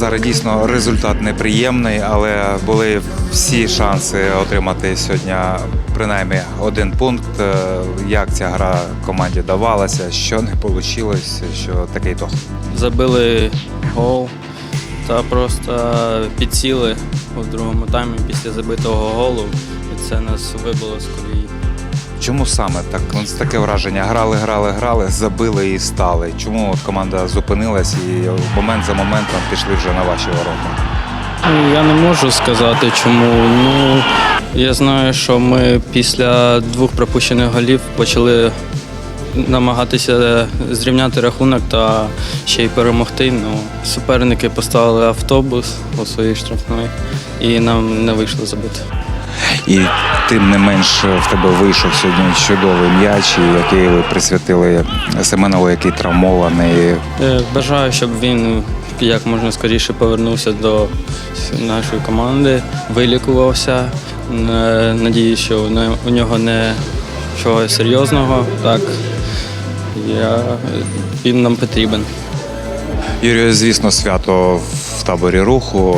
Назаре, дійсно результат неприємний, але були всі шанси отримати сьогодні принаймні один пункт. Е, Як ця гра команді давалася, що не вийшло, що такий то. Забили гол та просто підсіли у другому таймі після забитого голу. І це нас вибило з колії. Чому саме так? Таке враження. Грали, грали, грали, забили і стали. Чому команда зупинилась і момент за моментом пішли вже на ваші ворота? Ну, Я не можу сказати чому. Ну я знаю, що ми після двох пропущених голів почали намагатися зрівняти рахунок та ще й перемогти. Ну, суперники поставили автобус у своїй штрафної і нам не вийшло забити. І тим не менш в тебе вийшов сьогодні чудовий м'яч, який ви присвятили Семенову, який травмований. Е, Бажаю, щоб він як можна скоріше повернувся до нашої команди, вилікувався. Е, Надіюсь, що у нього не чогось серйозного. Так, я, він нам потрібен. Юрію, звісно, свято в таборі руху.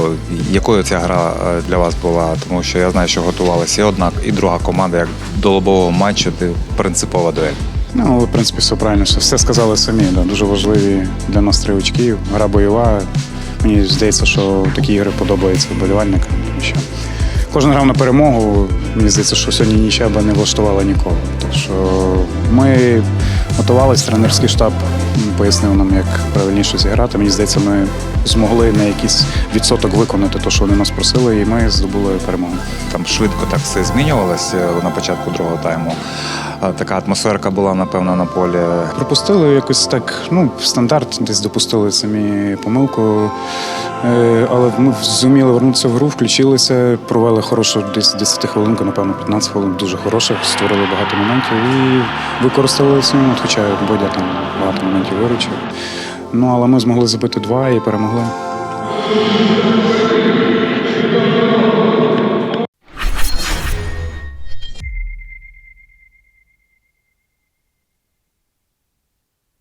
Якою ця гра е, для вас була? Тому що я знаю, що готувалася і одна, і друга команда, як до лобового матчу, принципова дуель. Ну, в принципі, все правильно. Все, сказали самі. Да. Дуже важливі для нас три очки. Гра бойова. Мені здається, що такі ігри подобаються вболівальникам. Кожен грав на перемогу. Мені здається, що сьогодні би не влаштувала нікого. Так що ми готувалися, тренерський штаб пояснив нам, як правильніше зіграти. Мені здається, ми змогли на якийсь відсоток виконати те, що вони нас просили, і ми здобули перемогу. Там швидко так все змінювалося на початку другого тайму. Е, Така атмосферка була, напевно, на полі. Пропустили якось так, ну, стандарт, десь допустили самі помилку. Е, Але ми зуміли вернутися в гру, включилися, провели хорошу десь 10 хвилинку, напевно, 15 хвилин дуже хороших, створили багато моментів і використали момент, хоча Бодя там багато моментів виручив. Ну, але ми змогли забити два і перемогли.